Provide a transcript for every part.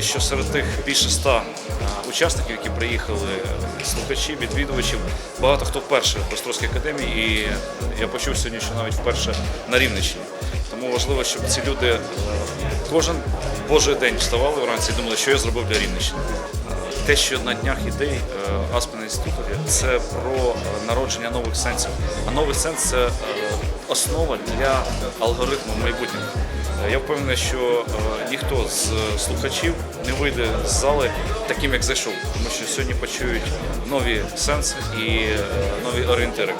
що серед тих більше ста е, учасників, які приїхали, е, слухачі, відвідувачів, багато хто вперше в Острозькій академії, і я почув сьогодні, що навіть вперше на Рівненщині. Тому важливо, щоб ці люди е, кожен божий день вставали вранці і думали, що я зробив для Рівненщини. Те, що на днях ідей Аспен інституті, це про народження нових сенсів. А новий сенс це основа для алгоритму майбутнього. Е, Я впевнений, що е, ніхто з слухачів не вийде з зали таким, як зайшов, тому що сьогодні почують нові сенси і е, нові орієнтири.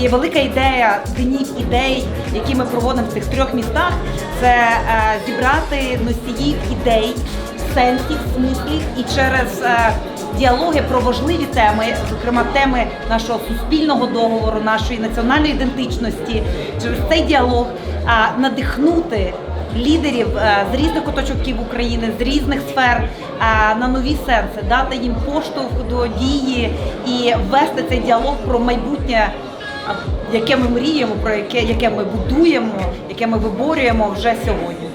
І велика ідея днів ідей, які ми проводимо в цих трьох містах, це е, зібрати носіїв ідей, сенсів, смислів і через е, діалоги про важливі теми, зокрема теми нашого суспільного договору, нашої національної ідентичності, через цей діалог надихнути лідерів е, з різних куточків України, з різних сфер е, на нові сенси, дати їм поштовх до дії і вести цей діалог про майбутнє яке ми мріємо, про яке, яке ми будуємо, яке ми виборюємо вже сьогодні.